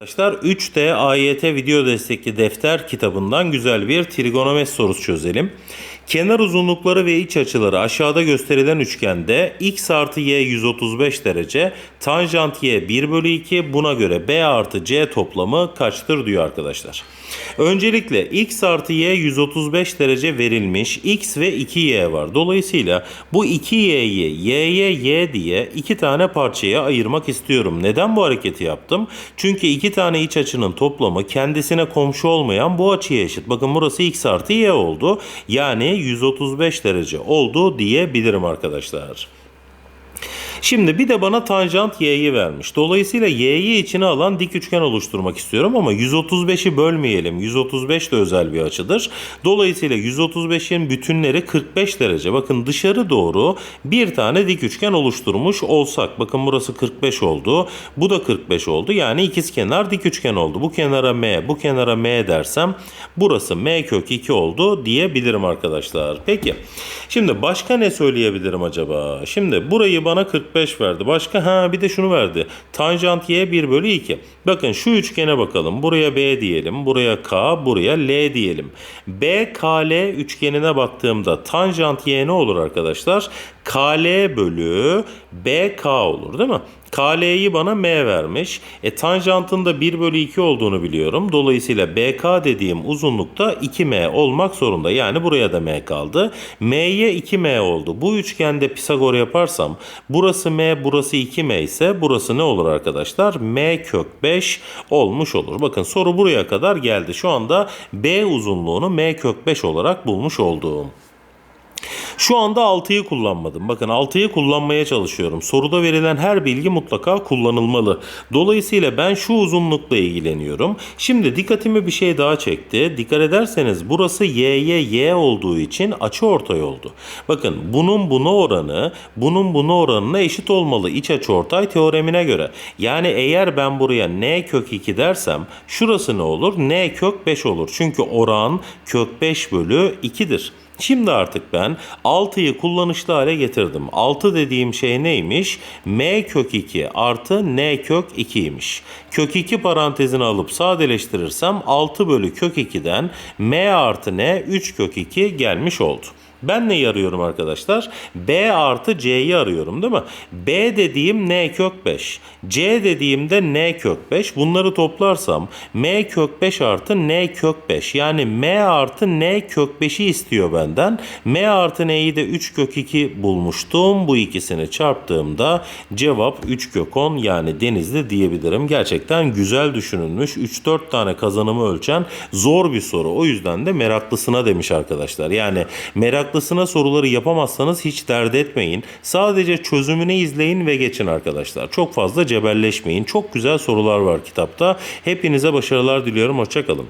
Arkadaşlar 3D AYT video destekli defter kitabından güzel bir trigonometri sorusu çözelim. Kenar uzunlukları ve iç açıları aşağıda gösterilen üçgende x artı y 135 derece, tanjant y 1 bölü 2 buna göre b artı c toplamı kaçtır diyor arkadaşlar. Öncelikle x artı y 135 derece verilmiş x ve 2y var. Dolayısıyla bu 2y'yi y'ye y diye iki tane parçaya ayırmak istiyorum. Neden bu hareketi yaptım? Çünkü iki tane iç açının toplamı kendisine komşu olmayan bu açıya eşit. Bakın burası x artı y oldu. Yani 135 derece oldu diyebilirim arkadaşlar. Şimdi bir de bana tanjant y'yi vermiş. Dolayısıyla y'yi içine alan dik üçgen oluşturmak istiyorum ama 135'i bölmeyelim. 135 de özel bir açıdır. Dolayısıyla 135'in bütünleri 45 derece. Bakın dışarı doğru bir tane dik üçgen oluşturmuş olsak. Bakın burası 45 oldu. Bu da 45 oldu. Yani ikiz kenar dik üçgen oldu. Bu kenara m, bu kenara m dersem burası m kök 2 oldu diyebilirim arkadaşlar. Peki. Şimdi başka ne söyleyebilirim acaba? Şimdi burayı bana 45 verdi. Başka ha bir de şunu verdi. Tanjant y 1 bölü 2. Bakın şu üçgene bakalım. Buraya b diyelim. Buraya k. Buraya l diyelim. BKL üçgenine baktığımda tanjant y ne olur arkadaşlar? KL bölü BK olur değil mi? KL'yi bana M vermiş. E tanjantın da 1 bölü 2 olduğunu biliyorum. Dolayısıyla BK dediğim uzunlukta 2M olmak zorunda. Yani buraya da M kaldı. M'ye 2M oldu. Bu üçgende Pisagor yaparsam burası M burası 2M ise burası ne olur arkadaşlar? M kök 5 olmuş olur. Bakın soru buraya kadar geldi. Şu anda B uzunluğunu M kök 5 olarak bulmuş olduğum. Şu anda 6'yı kullanmadım. Bakın 6'yı kullanmaya çalışıyorum. Soruda verilen her bilgi mutlaka kullanılmalı. Dolayısıyla ben şu uzunlukla ilgileniyorum. Şimdi dikkatimi bir şey daha çekti. Dikkat ederseniz burası y'ye y olduğu için açı ortay oldu. Bakın bunun buna oranı bunun buna oranına eşit olmalı iç açı ortay teoremine göre. Yani eğer ben buraya n kök 2 dersem şurası ne olur? n kök 5 olur. Çünkü oran kök 5 bölü 2'dir. Şimdi artık ben 6'yı kullanışlı hale getirdim. 6 dediğim şey neymiş? m kök 2 artı n kök 2'ymiş. Kök 2 parantezini alıp sadeleştirirsem 6 bölü kök 2'den m artı n 3 kök 2 gelmiş oldu. Ben neyi arıyorum arkadaşlar? B artı C'yi arıyorum değil mi? B dediğim N kök 5. C dediğimde N kök 5. Bunları toplarsam M kök 5 artı N kök 5. Yani M artı N kök 5'i istiyor benden. M artı N'yi de 3 kök 2 bulmuştum. Bu ikisini çarptığımda cevap 3 kök 10 yani denizli diyebilirim. Gerçekten güzel düşünülmüş. 3-4 tane kazanımı ölçen zor bir soru. O yüzden de meraklısına demiş arkadaşlar. Yani merak meraklısına soruları yapamazsanız hiç dert etmeyin. Sadece çözümünü izleyin ve geçin arkadaşlar. Çok fazla cebelleşmeyin. Çok güzel sorular var kitapta. Hepinize başarılar diliyorum. Hoşçakalın.